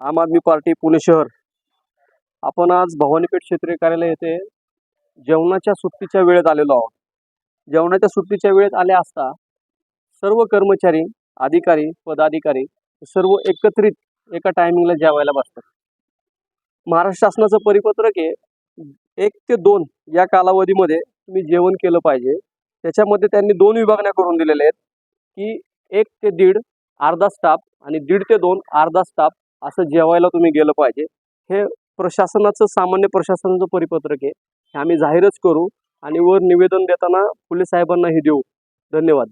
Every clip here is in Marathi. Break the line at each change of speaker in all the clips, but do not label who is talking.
आम आदमी पार्टी पुणे शहर. आपण आज भवानीपेठ क्षेत्रीय कार्यालय येथे जेवणाच्या सुट्टीच्या वेळेत आलेलो आहोत. जेवणाच्या सुट्टीच्या वेळेत आले असता सर्व कर्मचारी अधिकारी पदाधिकारी सर्व एकत्रित एका टायमिंगला जेवायला बसतात. महाराष्ट्र शासनाचं परिपत्रक आहे एक ते दोन या कालावधीमध्ये तुम्ही जेवण केलं पाहिजे. त्याच्यामध्ये त्यांनी दोन विभागण्या करून दिलेल्या आहेत की एक ते दीड अर्धा स्टाफ आणि दीड ते दोन अर्धा स्टाफ असं जेवायला तुम्ही गेलं पाहिजे. हे प्रशासनाचं सामान्य प्रशासनाचं परिपत्रक आहे. हे आम्ही जाहीरच करू आणि वर निवेदन देताना पोलीस साहेबांनाही देऊ. धन्यवाद.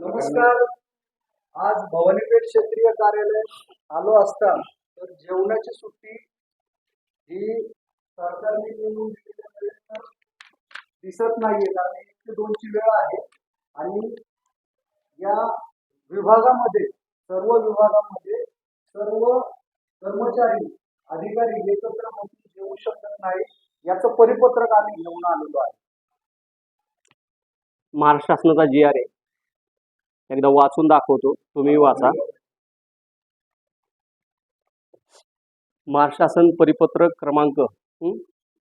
नमस्कार. आज भवानीपेठ क्षेत्रीय कार्यालय आलो असता तर जेवणाची सुट्टी ही सरकारने नेमून दिसत नाहीये. कारण एक ते दोनची वेळ आहे आणि या विभागामध्ये सर्व विभागामध्ये सर्व कर्मचारी अधिकारी एकत्र बसून घेऊ शकत नाही याचं परिपत्रक आम्ही घेऊन आलेलो आहे.
महाराष्ट्र शासनाचा जी आर आहे एकदा वाचून दाखवतो तुम्ही वाचा. महाराष्ट्र शासन परिपत्रक क्रमांक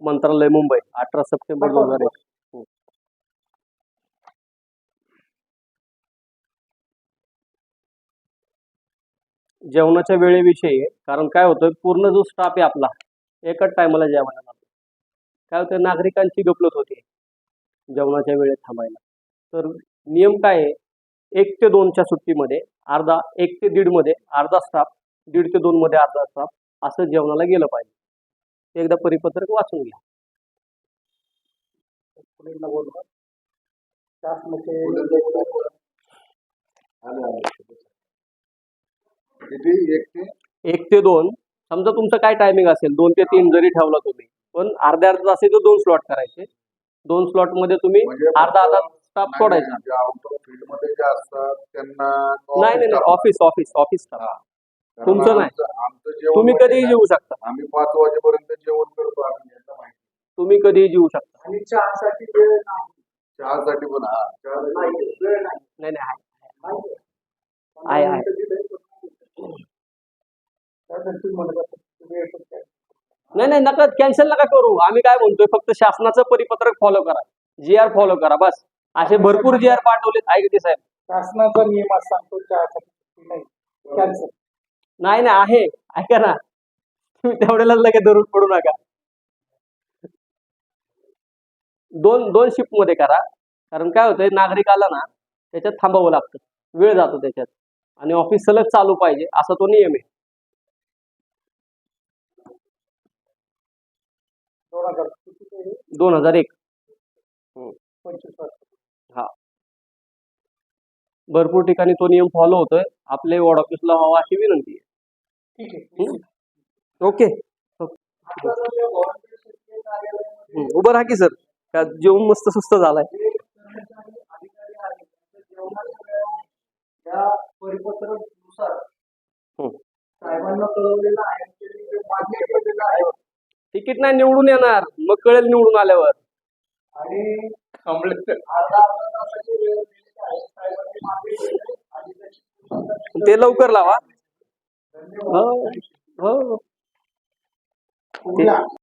मंत्रालय मुंबई अठरा सप्टेंबर दोन हजार एक. जेवणाच्या वेळेविषयी आहे. कारण काय होतं पूर्ण जो स्टाफ आहे आपला एकच टायमाला जेवायला लागतो. काय होतं नागरिकांची गपलत होते. जेवणाच्या वेळेत थांबायला. तर नियम काय आहे एक ते दोनच्या सुट्टीमध्ये अर्धा एक ते दीडमध्ये अर्धा स्टाफ दीड ते दोन मध्ये अर्धा स्टाफ असं जेवणाला गेलं पाहिजे. एकदा परिपत्रक वाचून घ्या.
बोलवा शासनाचे
एक ते?
दोन. समजा तुमचं काय टायमिंग असेल दोन ते तीन जरी ठेवला तुम्ही पण अर्ध्या अर्धा असेल तर दोन स्लॉट करायचे. दोन स्लॉटमध्ये तुम्ही
म्हणजे
अर्धा अर्धा स्टाफ सोडायचा.
जे आउट ऑफ फील्डमध्ये जे असतात त्यांना
नाही नाही नाही ऑफिस ऑफिस ऑफिस
कारण
तुमचं नाही. तुम्ही
म्हणजे
कधीही? जेवू शकता.
आम्ही पाच वाजेपर्यंत जेवण करतो
तुम्ही कधीही जेवू शकता.
आणि चहासाठी
पण हा.
नाही नाही.
आहे.
नाही.
नाही नका कॅन्सल नका करू. आम्ही काय म्हणतोय फक्त शासनाचं परिपत्रक फॉलो करा. जी आर फॉलो करा बस. असे भरपूर जी आर पाठवलेत. ऐकते साहेब?
शासनाचा नियम असा सांगतो कॅन्सल
नाही आहे. ऐका ना. तुम्ही तेवढ्याला लगेच धरून पडू नका. दोन दोन शिफ्टमध्ये करा. कारण काय होतंय नागरिक आला ना त्याच्यात थांबावं लागतं. वेळ जातो त्याच्यात. आणि ऑफिस सलग चालू पाहिजे असा तो नियम आहे.
हजार
दोन हजार एक.
पंचवीस. वर्ष
भरपूर ठिकाणी तो नियम फॉलो होतोय. आपले वॉर्ड ऑफिसला व्हावा अशी विनंती आहे.
ठीक आहे.
हं? ओके. हं, उभं राहा की सर. का जेवण मस्त सुस्त झालाय? हं.
साहेबांना कळवलेलं आहे.
तिकीट नाही निवडून येणार. मग कळेल निवडून आल्यावर.
आणि
ते लवकर लावा. हो हो.